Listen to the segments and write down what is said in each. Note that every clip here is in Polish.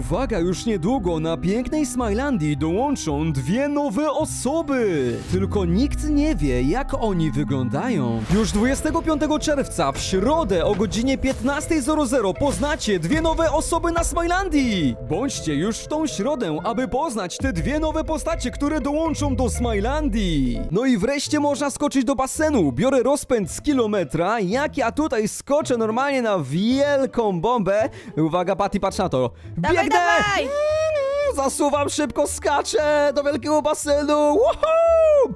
Uwaga, już niedługo na pięknej Smilandii dołączą dwie nowe osoby. Tylko nikt nie wie, jak oni wyglądają. Już 25 czerwca w środę o godzinie 15.00 poznacie dwie nowe osoby na Smilandii. Bądźcie już w tą środę, aby poznać te dwie nowe postacie, które dołączą do Smilandii. No i wreszcie można skoczyć do basenu. Biorę rozpęd z kilometra, jak ja tutaj skoczę normalnie na wielką bombę. Uwaga, Patty, patrz na to. Dawaj, Biegnę! dawaj! Zasuwam szybko, skaczę do wielkiego basenu! Woohoo!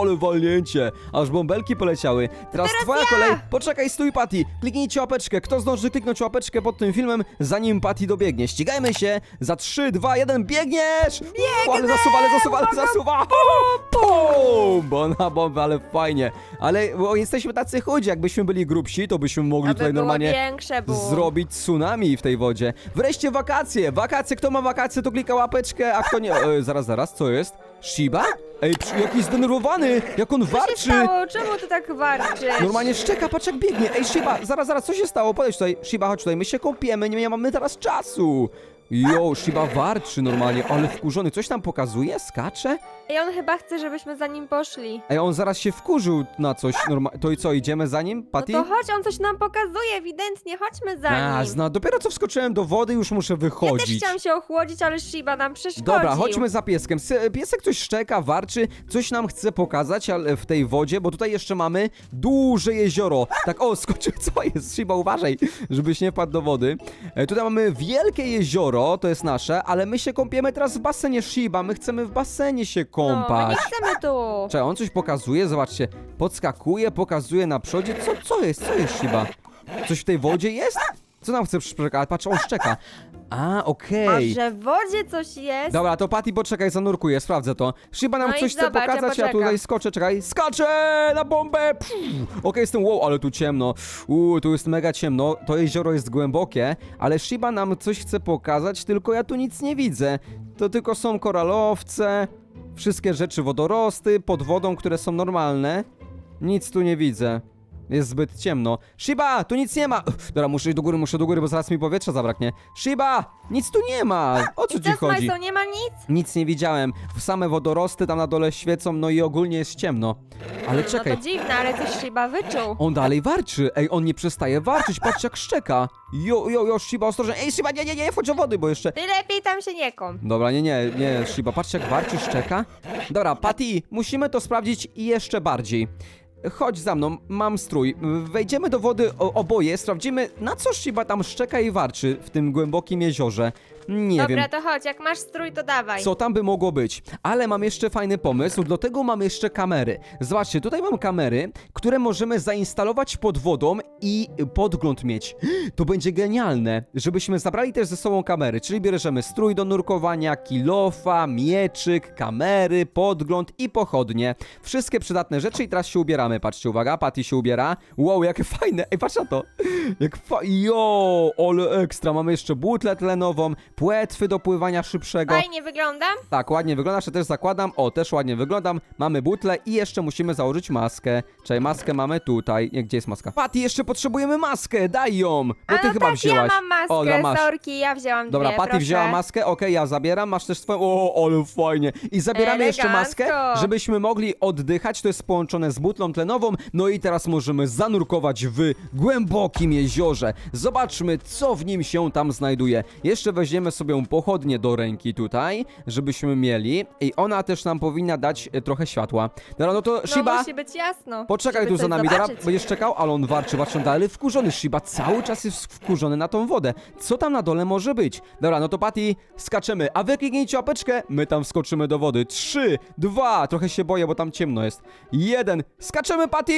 Ale walnięcie! Aż bąbelki poleciały. Teraz, Teraz twoja ja! kolej. Poczekaj, stój, Patty. Kliknijcie łapeczkę. Kto zdąży kliknąć łapeczkę pod tym filmem, zanim Patty dobiegnie? Ścigajmy się! Za 3, 2, 1, biegniesz! Biegnę! Ale zasuwa, ale zasuwa, ale zasuwa! Pum! Bo na bombę, ale fajnie. Ale bo jesteśmy tacy chudzi. Jakbyśmy byli grubsi, to byśmy mogli Aby tutaj było normalnie większe było. zrobić tsunami w tej wodzie. Wreszcie wakacje! Wakacje, kto ma wakacje, to klika łapeczkę, a kto nie... E, zaraz, zaraz, co jest? Shiba? Ej, przy- jakiś zdenerwowany! Jak on Co się warczy! stało? Czemu ty tak warczysz? Normalnie szczeka, patrz jak biegnie. Ej, Shiba, zaraz, zaraz, co się stało? Podejdź tutaj. Shiba, chodź tutaj, my się kąpiemy, nie mamy teraz czasu. Jo, Shiba warczy normalnie, ale wkurzony. Coś tam pokazuje? Skacze? I on chyba chce, żebyśmy za nim poszli. Ej, on zaraz się wkurzył na coś normalnie. To i co, idziemy za nim, No Patty? to chodź, on coś nam pokazuje, ewidentnie, chodźmy za A, nim. zna, dopiero co wskoczyłem do wody, już muszę Ja też wychodzić. chciałam się ochłodzić, ale Shiba nam przeszkodził. Dobra, chodźmy za pieskiem. Se- Piesek coś szczeka, warczy, coś nam chce pokazać ale w tej wodzie, bo tutaj jeszcze mamy duże jezioro. Tak, o, skoczył, co jest? Shiba, uważaj, żebyś nie wpadł do wody. E, tutaj mamy wielkie jezioro, to jest nasze, ale my się kąpiemy teraz w basenie Shiba, my chcemy w basenie się No, my kąpać. nie chcemy tu. Czekaj, on coś pokazuje, zobaczcie, podskakuje, pokazuje na przodzie. Co, co jest, co jest Shiba? Coś w tej wodzie jest? Co nam chce przekazać? Patrz, on szczeka. A, A okej. że w wodzie coś jest? Dobra, to Patty, poczekaj, zanurkuję, sprawdzę to. Shiba nam No i coś chce zobacz, ja pokazać, ja, poczekam. tutaj skoczę, czekaj. Skaczę na bombę! Pff. Okej, jestem, wow, ale tu ciemno. Uuu, tu jest mega ciemno. To jezioro jest głębokie, ale Shiba nam coś chce pokazać, tylko ja tu nic nie widzę. To tylko są koralowce, wszystkie rzeczy, wodorosty pod wodą, które są normalne. Nic tu nie widzę. Jest zbyt ciemno. Shiba, tu nic nie ma! Uff, Dobra, muszę iść do góry, muszę do góry, bo zaraz mi powietrza zabraknie. Shiba, nic tu nie ma! O co I ci co, chodzi? Smajso, nie ma nic? Nic nie widziałem. Same wodorosty tam na dole świecą, no i ogólnie jest ciemno. Ale czekaj, No to dziwne, ale coś Shiba wyczuł. on dalej warczy. Ej, on nie przestaje warczyć, patrz jak szczeka. Jo, jo, jo, Shiba ostrożnie. Ej, Shiba, nie, nie, nie, wchodź do wody, bo jeszcze... Ty lepiej tam się nie kąp. Dobra, nie, nie, nie, Shiba, patrz jak warczy, szczeka. Dobra, Patty, musimy to sprawdzić jeszcze bardziej. Chodź za mną, mam strój. Wejdziemy do wody oboje, sprawdzimy na co Shiba tam szczeka i warczy w tym głębokim jeziorze. Nie Dobra, wiem. to chodź, jak masz strój, to dawaj. Co tam by mogło być? Ale mam jeszcze fajny pomysł, do tego mam jeszcze kamery. Zobaczcie, tutaj mam kamery, które możemy zainstalować pod wodą i podgląd mieć. To będzie genialne, żebyśmy zabrali też ze sobą kamery, czyli bierzemy strój do nurkowania, kilofa, mieczyk, kamery, podgląd i pochodnie. Wszystkie przydatne rzeczy i teraz się ubieramy. Patrzcie, uwaga, Patty się ubiera. Wow, jakie fajne. Ej, patrz na to. Jak fa... Jo, ale ekstra. Mamy jeszcze butlę tlenową, płetwy do pływania szybszego. Fajnie wyglądam? Tak, ładnie wyglądasz, ja też zakładam. O, też ładnie wyglądam. Mamy butlę i jeszcze musimy założyć maskę. Czyli maskę mamy tutaj. Nie, gdzie jest maska? Patty, jeszcze potrzebujemy maskę, daj ją! Bo A ty no chyba tak, wzięłaś. ja mam maskę, O, dobra, masz. sorki, ja wzięłam Dobra, dwie, Patty proszę. wzięła maskę, okej, ja zabieram, masz też swoją. O, ale fajnie. I zabieramy jeszcze maskę, Elegancko. żebyśmy mogli oddychać. To jest połączone z butlą tlenową. No i teraz możemy zanurkować w głębokim jeziorze. Zobaczmy, co w nim się tam znajduje. Jeszcze weźmiemy sobie pochodnie do ręki tutaj, żebyśmy mieli. I ona też nam powinna dać e, trochę światła. Dobra, no to No Shiba. musi być jasno. Poczekaj żeby tu za coś nami, teraz zobaczyć. będziesz czekał, ale on warczy, on dalej wkurzony. Shiba cały czas jest wkurzony na tą wodę. Co tam na dole może być? Dobra, no to Patty, skaczemy, a wy kliknijcie łapeczkę, my tam wskoczymy do wody. Trzy, dwa, trochę się boję, bo tam ciemno jest. Jeden, skaczemy Patty!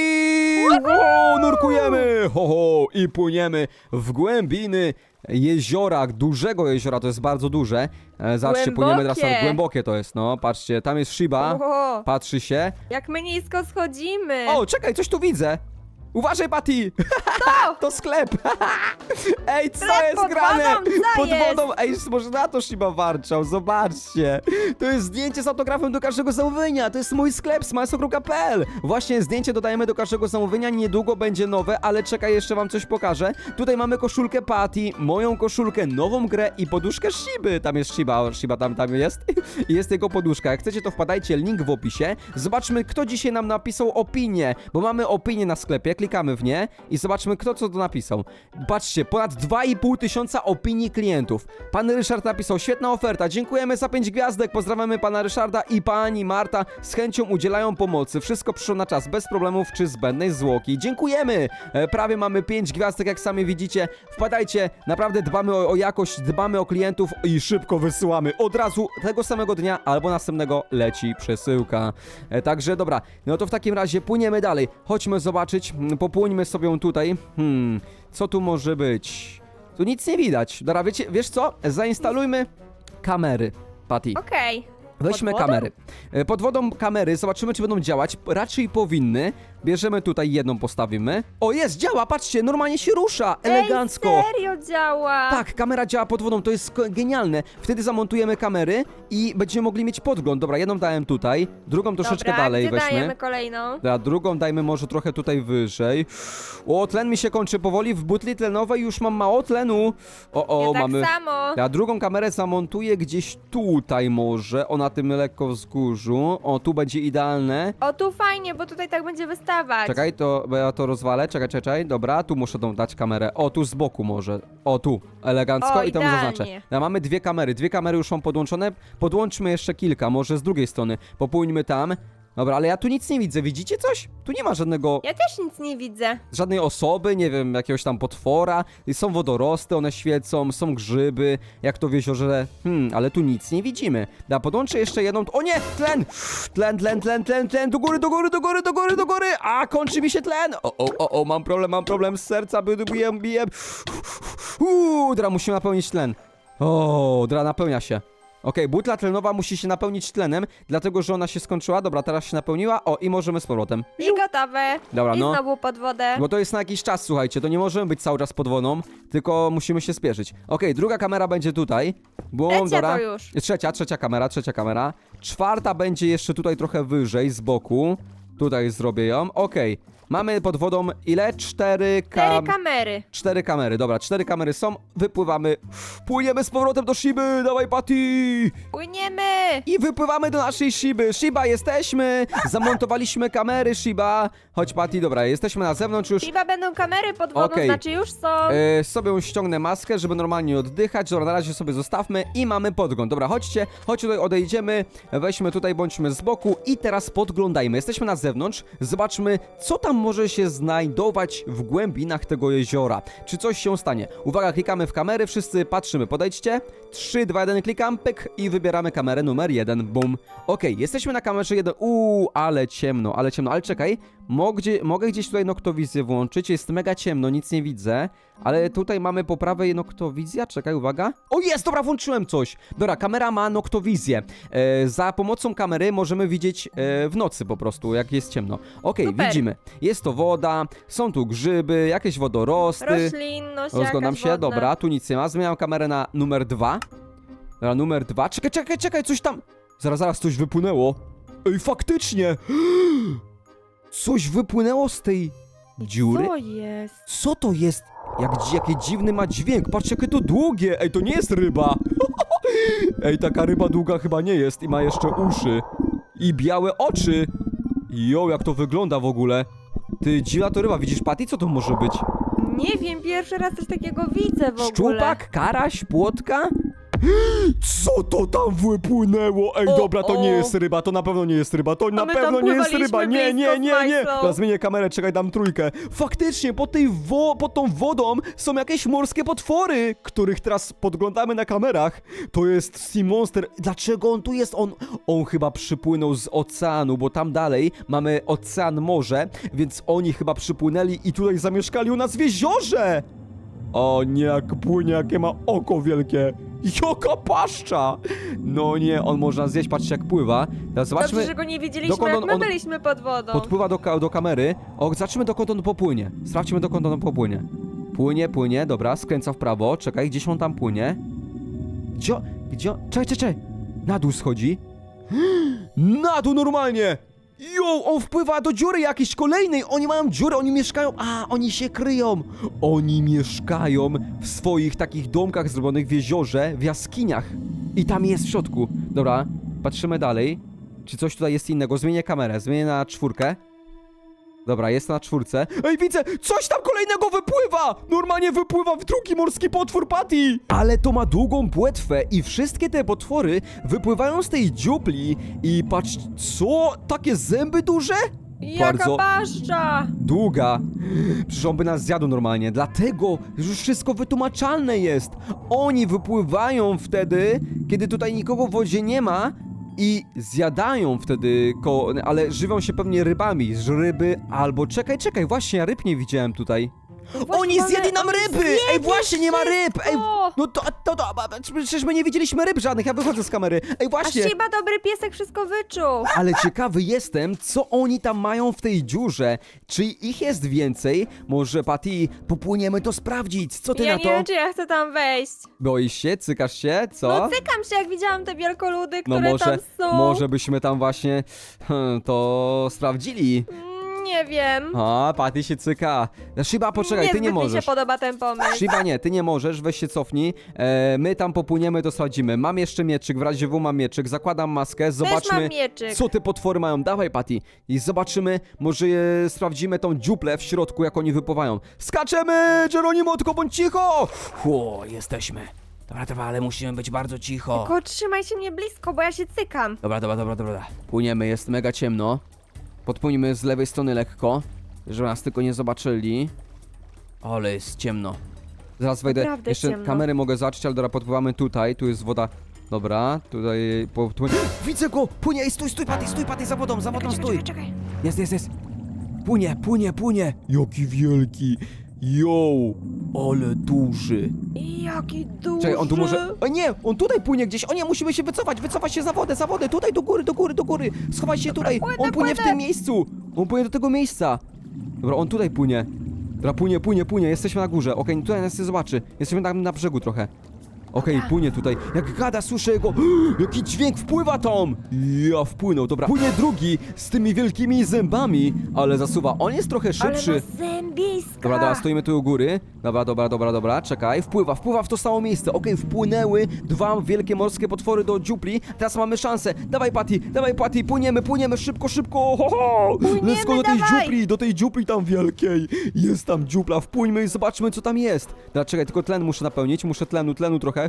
Wow, nurkujemy! Ho, ho, i płyniemy w głębiny jeziora, dużego jeziora, to jest bardzo duże. E, zobaczcie, płyniemy teraz Głębokie. głębokie to jest, no, patrzcie, tam jest Shiba, Oho, patrzy się. jak my nisko schodzimy. O, czekaj, coś tu widzę. Uważaj, Patty! To! to sklep! Ej, co Sklep jest pod grane? wodą, co pod jest? wodą! Ej, może na to Shiba warczał, zobaczcie! To jest zdjęcie z autografem do każdego zamówienia! To jest mój sklep smajsokru.pl Właśnie zdjęcie dodajemy do każdego zamówienia, niedługo będzie nowe, ale czekaj, jeszcze wam coś pokażę. Tutaj mamy koszulkę Patty, moją koszulkę, nową grę i poduszkę Shiby. Tam jest Shiba, Shiba tam, tam jest. I jest jego poduszka. Jak chcecie, to wpadajcie, link w opisie. Zobaczmy, kto dzisiaj nam napisał opinię, bo mamy opinię na sklepie, klikamy w nie i zobaczmy, kto co to napisał. Patrzcie, ponad 2,5 tysiąca opinii klientów. Pan Ryszard napisał, świetna oferta, dziękujemy za 5 gwiazdek, pozdrawiamy pana Ryszarda i pani Marta, z chęcią udzielają pomocy, wszystko przyszło na czas, bez problemów czy zbędnej zwłoki. Dziękujemy! E, prawie mamy 5 gwiazdek, jak sami widzicie. Wpadajcie, naprawdę dbamy o, o jakość, dbamy o klientów i szybko wysyłamy. Od razu tego samego dnia albo następnego leci przesyłka. E, także dobra, no to w takim razie płyniemy dalej. Chodźmy zobaczyć, popłyńmy sobie tutaj. Hmm, co tu może być? Tu nic nie widać. Dobra, wiecie, wiesz co? Zainstalujmy kamery, Patty. Okej. Weźmy wodą? kamery. E, Pod wodą kamery, zobaczymy czy będą działać. Raczej powinny. Bierzemy tutaj jedną, postawimy. O, jest, działa, patrzcie, normalnie się rusza, elegancko. Ej, serio działa! Tak, kamera działa pod wodą, to jest ko- genialne. Wtedy zamontujemy kamery i będziemy mogli mieć podgląd. Dobra, jedną dałem tutaj, drugą troszeczkę Dobra, dalej gdzie weźmy. dajemy kolejną? Dobra, drugą dajmy może trochę tutaj wyżej. O, tlen mi się kończy powoli. W butli tlenowej już mam mało tlenu. O, o, ja tak mamy... samo. Ja drugą kamerę zamontuję gdzieś tutaj może. O, na tym lekko wzgórzu. O, tu będzie idealne. O, tu fajnie, bo tutaj tak będzie Czekaj, to bo ja to rozwalę. Czekaj, czekaj, czekaj. Dobra, tu muszę tą dać kamerę. O, tu z boku może. O, tu. Elegancko O, i tam idealnie. zaznaczę. Ja mamy dwie kamery. Dwie kamery już są podłączone. Podłączmy jeszcze kilka, może z drugiej strony. Popójmy tam. Dobra, ale ja tu nic nie widzę. Widzicie coś? Tu nie ma żadnego Ja też nic nie widzę. żadnej osoby, nie wiem, jakiegoś tam potwora. I Są wodorosty, one świecą, są grzyby, jak to w jeziorze. Hmm, ale tu nic nie widzimy. Da, podłączę jeszcze jedną. O nie! Tlen! Tlen, tlen, tlen, tlen, tlen, do góry, do góry, do góry, do góry, do góry! A, kończy mi się tlen! O, o, o, o, mam problem, mam problem z serca, by- biję, biję. Uuu, dra, musimy napełnić tlen. O, dra, napełnia się. Okej, butla tlenowa musi się napełnić tlenem, dlatego że ona się skończyła. Dobra, teraz się napełniła. O, i możemy z powrotem. I gotowe. Dobra, I no. znowu pod wodę. Bo to jest na jakiś czas, słuchajcie, to nie możemy być cały czas pod wodą, tylko musimy się spieszyć. Okej, druga kamera będzie tutaj. Trzecia dobra. to już. Trzecia, trzecia kamera, trzecia kamera. Czwarta będzie jeszcze tutaj trochę wyżej, z boku. Tutaj zrobię ją. Okej, mamy pod wodą ile? Cztery Cztery kam... kamery. Cztery kamery, dobra, cztery kamery są, wypływamy, płyniemy z powrotem do Shiby, dawaj Patty! Płyniemy! I wypływamy do naszej Shiby. Shiba, jesteśmy! Zamontowaliśmy kamery, Shiba. Chodź, Patty, dobra, jesteśmy na zewnątrz już. Chyba będą kamery pod wodą, Okej. znaczy już są. E, sobie ściągnę maskę, żeby normalnie oddychać. Dobra, na razie sobie zostawmy i mamy podgląd. Dobra, chodźcie, chodź tutaj odejdziemy, weźmy tutaj, bądźmy z boku i teraz podglądajmy. Jesteśmy na zewnątrz, zobaczmy, co tam może się znajdować w głębinach tego jeziora. Czy coś się stanie? Uwaga, klikamy w kamery, wszyscy patrzymy, podejdźcie. 3, 2, 1, klikam, pyk i wybieramy kamerę numer 1, bum. Okej, jesteśmy na kamerze 1, uuu, ale ciemno, ale ciemno, ale czekaj, mogę, mogę gdzieś tutaj noktowizję włączyć, jest mega ciemno, nic nie widzę. Ale tutaj mamy po prawej noktowizja, czekaj, uwaga. O jest, dobra, włączyłem coś. Dobra, kamera ma noktowizję. E, za pomocą kamery możemy widzieć e, w nocy po prostu, jak jest ciemno. Okej, Super. widzimy. Jest to woda, są tu grzyby, jakieś wodorosty. Roślinność Rozglądam jakaś się, wodna. dobra, tu nic nie ma. Zmieniam kamerę na numer dwa. Dobra, numer dwa. Czekaj, czekaj, czekaj, coś tam. Zaraz, zaraz, coś wypłynęło. Ej, faktycznie! Coś wypłynęło z tej dziury. Co jest? Co to jest? Jak, jaki dziwny ma dźwięk. Patrz, jakie to długie. Ej, to nie jest ryba. Ej, taka ryba długa chyba nie jest i ma jeszcze uszy. I białe oczy. Jo, jak to wygląda w ogóle. Ty, dziwna to ryba. Widzisz, Patty, co to może być? Nie wiem, pierwszy raz coś takiego widzę w ogóle. Szczupak, karaś, płotka? Co to tam wypłynęło? Ej, O, dobra, to nie o. jest ryba, to na pewno nie jest ryba, to na my pewno nie jest pływaliśmy ryba. Nie, nie, blisko z nie, nie. Teraz zmienię kamerę, czekaj, dam trójkę. Faktycznie, pod, tej wo pod tą wodą są jakieś morskie potwory, których teraz podglądamy na kamerach. To jest Sea Monster. Dlaczego on tu jest? On, on chyba przypłynął z oceanu, bo tam dalej mamy ocean, morze, więc oni chyba przypłynęli i tutaj zamieszkali u nas w jeziorze. O nie, jak płynie, jakie ma oko wielkie. Jaka paszcza! No nie, on można zjeść, patrzcie jak pływa. Teraz Dobrze, zobaczmy, że go nie widzieliśmy, dokąd jak on- my on byliśmy pod wodą. podpływa do, ka- do kamery. O, zobaczymy dokąd on popłynie. Sprawdźmy dokąd on popłynie. Płynie, płynie, dobra, skręca w prawo. Czekaj, gdzieś on tam płynie. Gdzie, on- gdzie, on- czekaj, czekaj, czekaj. Na dół schodzi. Na dół normalnie! Jo, on wpływa do dziury jakiejś kolejnej. Oni mają dziurę, oni mieszkają. A, oni się kryją. Oni mieszkają w swoich takich domkach zrobionych w jeziorze, w jaskiniach. I tam jest w środku. Dobra, patrzymy dalej. Czy coś tutaj jest innego? Zmienię kamerę, zmienię na czwórkę. Dobra, jest na czwórce. Ej, widzę! Coś tam kolejnego wypływa! Normalnie wypływa w drugi morski potwór Patty! Ale to ma długą płetwę i wszystkie te potwory wypływają z tej dziupli i patrz, co? Takie zęby duże? Jaka bardzo- paszcza! Długa. Przecież on by nas zjadł normalnie. Dlatego już wszystko wytłumaczalne jest. Oni wypływają wtedy, kiedy tutaj nikogo w wodzie nie ma i zjadają wtedy, ko ale żywią się pewnie rybami. Z ryby albo... Czekaj, czekaj, właśnie ja ryb nie widziałem tutaj. Właśnie Oni mamy- zjedli nam oni ryby! Ej, zjedli właśnie nie ma ryb! Ej, wszystko! no to, to, to, przecież my nie widzieliśmy ryb żadnych, ja wychodzę z kamery. Ej, A właśnie! Shiba dobry piesek wszystko wyczuł. Ale ciekawy jestem, co oni tam mają w tej dziurze. Czy ich jest więcej? Może, Patty, popłyniemy to sprawdzić. Co ty Ja na nie to? wiem, czy ja chcę tam wejść. Boisz się? Cykasz się? Co? No cykam się, jak widziałam te wielkoludy, No które może, tam są. może byśmy tam właśnie hmm, to sprawdzili. Nie wiem. A, Patty się cyka. Shiba, poczekaj, ty nie Niezbyt mi możesz. się podoba ten pomysł. Shiba nie, ty nie możesz, weź się cofnij. E, my tam popłyniemy, to sprawdzimy. Mam jeszcze mieczyk, w razie W mam mieczyk, zakładam maskę, Też zobaczmy. mam mieczyk. Co te potwory mają? Dawaj, Patty. I zobaczymy, może e, sprawdzimy tą dziuplę w środku, jak oni wypływają. Skaczemy! Geronimo, tylko bądź cicho! Ło, jesteśmy. Dobra, dobra, ale musimy być bardzo cicho. Tylko trzymaj się mnie blisko, bo ja się cykam. Dobra, dobra, dobra, dobra. Płyniemy, jest mega ciemno. Podpłyniemy z lewej strony lekko, żeby nas tylko nie zobaczyli. Ale jest ciemno. Zaraz wejdę. Naprawdę Jeszcze ciemno. kamery mogę zobaczyć, ale dobra, podpływamy tutaj. Tu jest woda. Dobra, tutaj popłynie. Widzę go! Płynie! Ej, stój, stój, Patty, stój, Patty, za wodą, za wodą, Czekaj, stój! czekaj, czekaj. Jest, jest, jest. Płynie, płynie, płynie. Jaki wielki. Yo, ale duży. Jaki duży. Czekaj, on tu może... O nie, on tutaj płynie gdzieś. O nie, musimy się wycofać, wycofać się za wodę, za wodę. Tutaj, do góry, do góry, do góry. Schowaj się tutaj. płynę, On płynie w płynę. tym miejscu. On płynie do tego miejsca. Dobra, on tutaj płynie. Dobra, płynie, płynie, płynie. Jesteśmy na górze. Okej, tutaj nas nie zobaczy. Jesteśmy tam na brzegu trochę. Okej, płynie tutaj. Jak gada, słyszę jego. Jaki dźwięk wpływa tam! Ja wpłynął, dobra. Płynie drugi z tymi wielkimi zębami, ale zasuwa. On jest trochę szybszy. Ale ma zębiska. Dobra, dobra, stoimy tu u góry. Dobra, dobra, dobra, dobra, czekaj. Wpływa, wpływa w to samo miejsce. Okej, wpłynęły dwa wielkie morskie potwory do dziupli. Teraz mamy szansę. Dawaj, Patty, dawaj, Patty, płyniemy, płyniemy, szybko, szybko. Ho, ho. Płyniemy, Let's go do tej dawaj. dziupli, do tej dziupli tam wielkiej. Jest tam dziupla, wpłyńmy i zobaczmy, co tam jest. Dobra, czekaj, tylko tlen muszę napełnić. Muszę tlenu, tlenu trochę.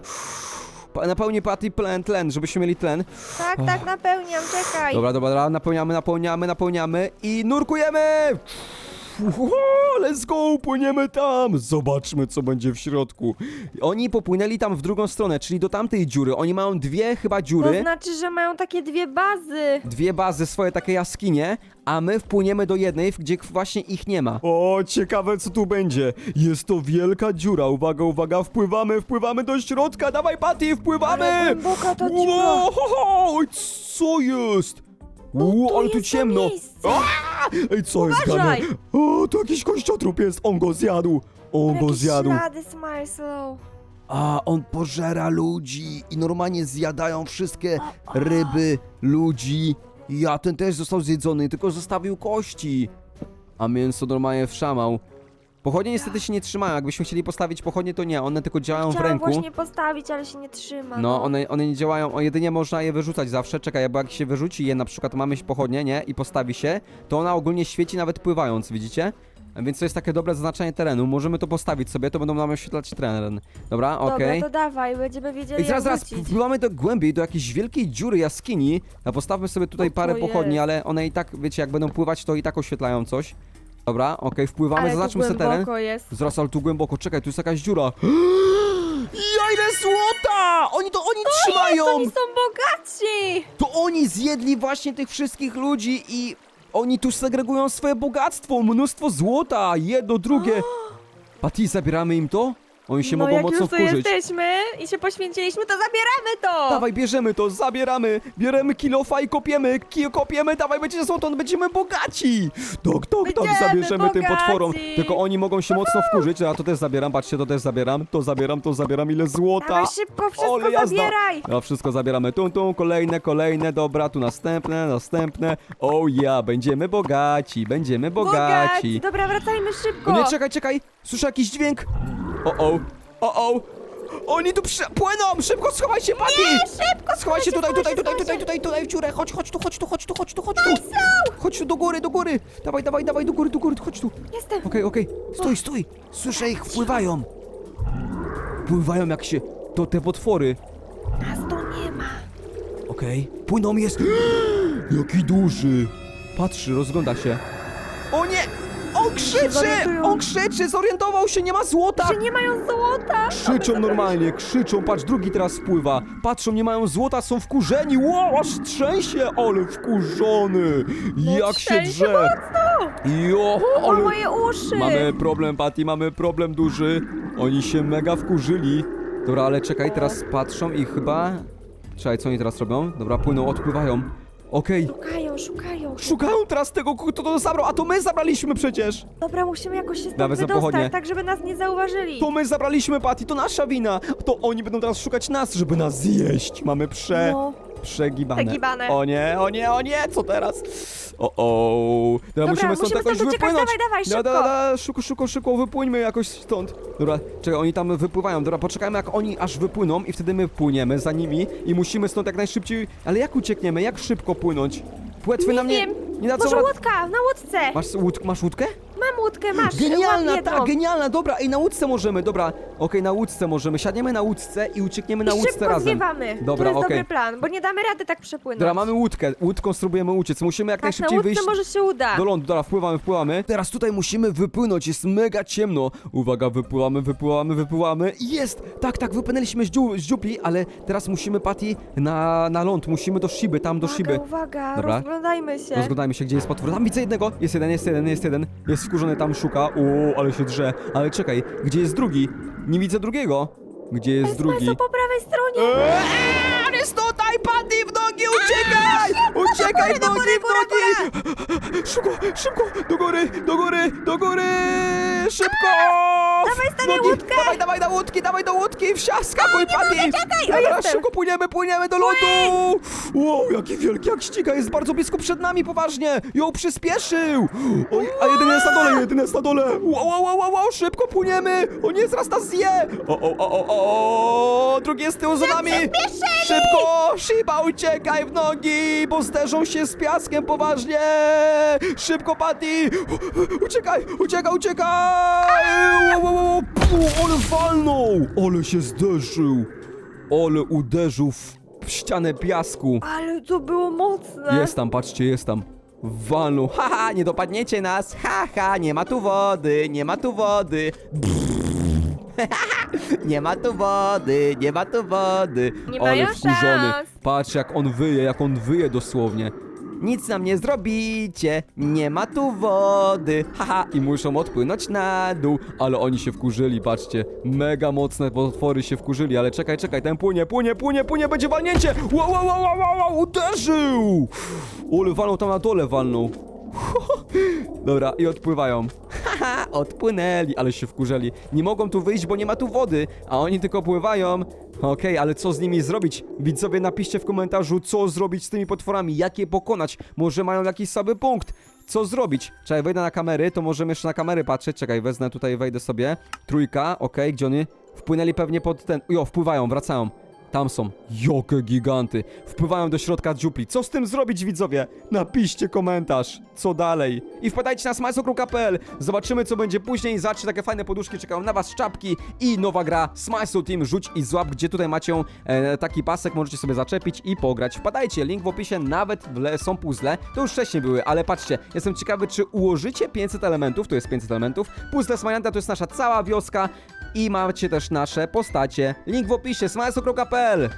Pa- Napełnię, Patty, tlen, tlen, żebyśmy mieli tlen. Tak, tak, napełniam, czekaj. Dobra, dobra, dobra, napełniamy, napełniamy, napełniamy i nurkujemy! Uhu, Let's go, płyniemy tam! Zobaczmy, co będzie w środku. Oni popłynęli tam w drugą stronę, czyli do tamtej dziury. Oni mają dwie chyba To dziury, znaczy, że mają takie dwie bazy. dwie bazy, swoje takie jaskinie, a my wpłyniemy do jednej, w- gdzie właśnie ich nie ma. O, ciekawe, co tu będzie. Jest to wielka dziura. Uwaga, uwaga, wpływamy, wpływamy do środka. Dawaj, Patty, wpływamy! Ale głęboka ta dziura. Ło, ho, co jest? No Ło, to ale tu jest to ciemno. miejsce. Ej, co jest Uważaj. grane? O, to jakiś kościotrup jest. On go zjadł. On go Jakieś zjadł. ślady. A, on pożera ludzi i normalnie zjadają wszystkie ryby, ludzi. Ja, ten też został zjedzony, tylko zostawił kości. A mięso normalnie wszamał. Pochodnie niestety się nie trzymają. Jakbyśmy chcieli postawić pochodnie, to nie. One tylko działają w Chciałam ręku. właśnie postawić, ale się nie trzyma. No, one, one nie działają, o jedynie można je wyrzucać zawsze. Czekaj, bo jak się wyrzuci je, na przykład mamy pochodnie, nie? I postawi się, to ona ogólnie świeci nawet pływając, widzicie? Więc to jest takie dobre zaznaczenie terenu. Możemy to postawić sobie, to będą nam oświetlać teren. Dobra, okej. Dobra, to dawaj, będziemy wiedzieli I zaraz, jak zaraz, wrócić. wpływamy do głębiej, do jakiejś wielkiej dziury jaskini. A postawmy sobie tutaj O, to parę pochodni, jest. ale one i tak, wiecie, jak będą pływać, to i tak oświetlają coś. Dobra, okej, wpływamy, Ale tu zaznaczmy sobie teren. głęboko jest. Zaraz, ale tu głęboko, czekaj, tu jest jakaś dziura. Ja ile złota! Oni to, oni trzymają! Oni są bogaci! To oni zjedli właśnie tych wszystkich ludzi i oni tu segregują swoje bogactwo, mnóstwo złota, jedno, drugie. Patty, zabieramy im to? Oni się no mogą jak mocno już tu wkurzyć. jesteśmy i się poświęciliśmy, to zabieramy to! Dawaj, bierzemy to, zabieramy, bieremy kilofa i kopiemy, ki kopiemy, dawaj, będzie złoto, będziemy bogaci! Tok, tok, Będziemy zabierzemy tym bogaci! potworom, tylko oni mogą się mocno wkurzyć, a to też zabieram, patrzcie, to też zabieram, to zabieram, to zabieram, ile złota! Dawaj szybko, wszystko Ole, jazda. zabieraj! No wszystko zabieramy, tum, tum, kolejne, kolejne, dobra, tu następne, następne, oh ja, będziemy bogaci, będziemy bogaci! Dobra, wracajmy szybko! O nie, czekaj, czekaj! Słyszę jakiś dźwięk! O, o, o, o! Oni tu przy... płyną! Szybko schowaj się, Patty! Nie, szybko, Schowaj się tutaj, tutaj, tutaj, tutaj, tutaj, tutaj, w dziurę! Chodź, chodź tu, chodź tu, chodź tu, chodź tu, chodź tu! Chodź tu do góry, do góry! Dawaj, dawaj, dawaj, do góry, do góry, chodź tu! Jestem! Okej, okej, stój, stój! Słyszę ich, wpływają! Pływają jak się... To te potwory. Nas tu nie ma! Okej. Płyną jest... Jaki duży! Patrzy, rozgląda się. O nie! Krzyczy! On krzyczy! Zorientował się, nie ma złota! Że nie mają złota! Krzyczą normalnie, krzyczą, patrz, drugi teraz spływa. Patrzą, nie mają złota, są wkurzeni. Ło, aż trzęsie, ale wkurzony. Jak się No trzęsie drze. Jo, O ale... moje uszy! Mamy problem, Patty, mamy problem duży. Oni się mega wkurzyli. Dobra, ale czekaj, teraz patrzą i chyba... Czekaj, co oni teraz robią? Dobra, płyną, odpływają. Okej. Szukają, szukają! Szukają teraz tego, kto to zabrał, a to my zabraliśmy przecież! Dobra, musimy jakoś się stąd Nawet za wydostać, tak żeby nas nie zauważyli! To my zabraliśmy, Patty, to nasza wina! To oni będą teraz szukać nas, żeby nas zjeść! Mamy prze... No. Przegibane. Przegibane. O nie, o nie, o nie, co teraz? O, o. Dobra, musimy stąd musimy jakoś stąd uciekać, wypłynąć. dawaj, dawaj, Da, da, szybko. da, szybko, szybko, szybko, wypłyńmy jakoś stąd. Dobra, czekaj, oni tam wypływają. Dobra, poczekajmy jak oni aż wypłyną i wtedy my płyniemy za nimi i musimy stąd jak najszybciej... Ale jak uciekniemy? Jak szybko płynąć? Płetwy Nie nam nie... wiem. Nie dadzą Może łódka, na łódce! Masz, łód, masz łódkę? Mam łódkę, masz! Genialna, łap jedną. tak, genialna, dobra, i na łódce możemy, dobra. Okej, na łódce możemy, siadniemy na łódce i uciekniemy na I łódce szybko razem. zwiewamy. Dobra, to jest okej. dobry plan, bo nie damy rady tak przepłynąć. Dobra, mamy łódkę, łódką spróbujemy uciec, musimy jak tak, na najszybciej łódce wyjść może się uda. do lądu, dobra, wpływamy, wpływamy. Teraz tutaj musimy wypłynąć, jest mega ciemno. Uwaga, wypływamy, wypływamy, wypływamy. Jest! Tak, tak, wypłynęliśmy z, dziu, z dziupli, ale teraz musimy, Patty, na, na ląd, musimy do szyby, tam do uwaga, szyby. uwaga, Dobra. rozglądajmy się. Rozglądajmy się, gdzie jest potwór. Tam widzę jednego. Jest jeden, jest jeden, jest jeden. Jest wkurzony, tam szuka. O, ale się drze. Ale czekaj, gdzie jest drugi? Nie widzę drugiego. Gdzie jest drugi? Majso po prawej stronie! Eee, on jest tutaj, Patty, w nogi, uciekaj! Uciekaj, w nogi, w nogi! Szybko, szybko, do góry, do góry, do góry! Szybko! Dawaj, W stawiaj nogi. łódkę! Dawaj, dawaj do łódki, dawaj do łódki, wsiaskakuj, Patty! czekaj, o, Dobra, jestem. szybko płyniemy, płyniemy do lotu! Wow, jaki wielki, jak ściga, jest bardzo blisko przed nami, poważnie! Ją przyspieszył! Oj, a jeden jest na dole, jeden jest na dole! Wow, wow, wow, wow, wow, szybko płyniemy! O nie, zaraz nas zje! O, o, o, o, o, drugi jest z tyłu za nami! Szybko! Shiba, uciekaj w nogi, bo zderzą się z piaskiem, poważnie! Szybko, Patty! Uciekaj, uciekaj, uciekaj! Pu, ale walnął! Ale się zderzył! Ale uderzył w ścianę piasku. Ale to było mocne! Jest tam, patrzcie, jest tam. Walnął. Haha, nie dopadniecie nas. Haha, nie ma tu wody, nie ma tu wody. nie ma tu wody, nie ma tu wody. Nie Ale wkurzony. szans. Patrz jak on wyje, jak on wyje dosłownie. Nic nam nie zrobicie, nie ma tu wody. Haha, i muszą odpłynąć na dół. Ale oni się wkurzyli, patrzcie. Mega mocne potwory się wkurzyli, ale czekaj, czekaj, ten płynie, płynie, płynie, płynie, będzie walnięcie. Wow, wow, wow, wow, wow, wow uderzył. Ole, walnął tam na dole, walnął. Dobra, i odpływają. Haha, odpłynęli, ale się wkurzeli. Nie mogą tu wyjść, bo nie ma tu wody, a oni tylko pływają. Okej, ale co z nimi zrobić? Widzowie, napiszcie w komentarzu, co zrobić z tymi potworami, jak je pokonać. Może mają jakiś słaby punkt. Co zrobić? Czekaj, wejdę na kamery, to możemy jeszcze na kamery patrzeć. Czekaj, wezmę tutaj, wejdę sobie. Trójka, okej, gdzie oni? Wpłynęli pewnie pod ten... Jo, wpływają, wracają. Tam są. Jokie giganty. Wpływają do środka dziupli. Co z tym zrobić, widzowie? Napiszcie komentarz. Co dalej? I wpadajcie na smajsokru.pl. Zobaczymy, co będzie później. Zobaczcie, takie fajne poduszki czekają na was, czapki i nowa gra Smajso Team. Rzuć i złap, gdzie tutaj macie e, taki pasek, możecie sobie zaczepić i pograć. Wpadajcie, link w opisie, nawet są puzzle. To już wcześniej były, ale patrzcie, jestem ciekawy, czy ułożycie 500 elementów, to jest 500 elementów. Puzzle Smajlanda to jest nasza cała wioska i macie też nasze postacie. Link w opisie, smajso.pl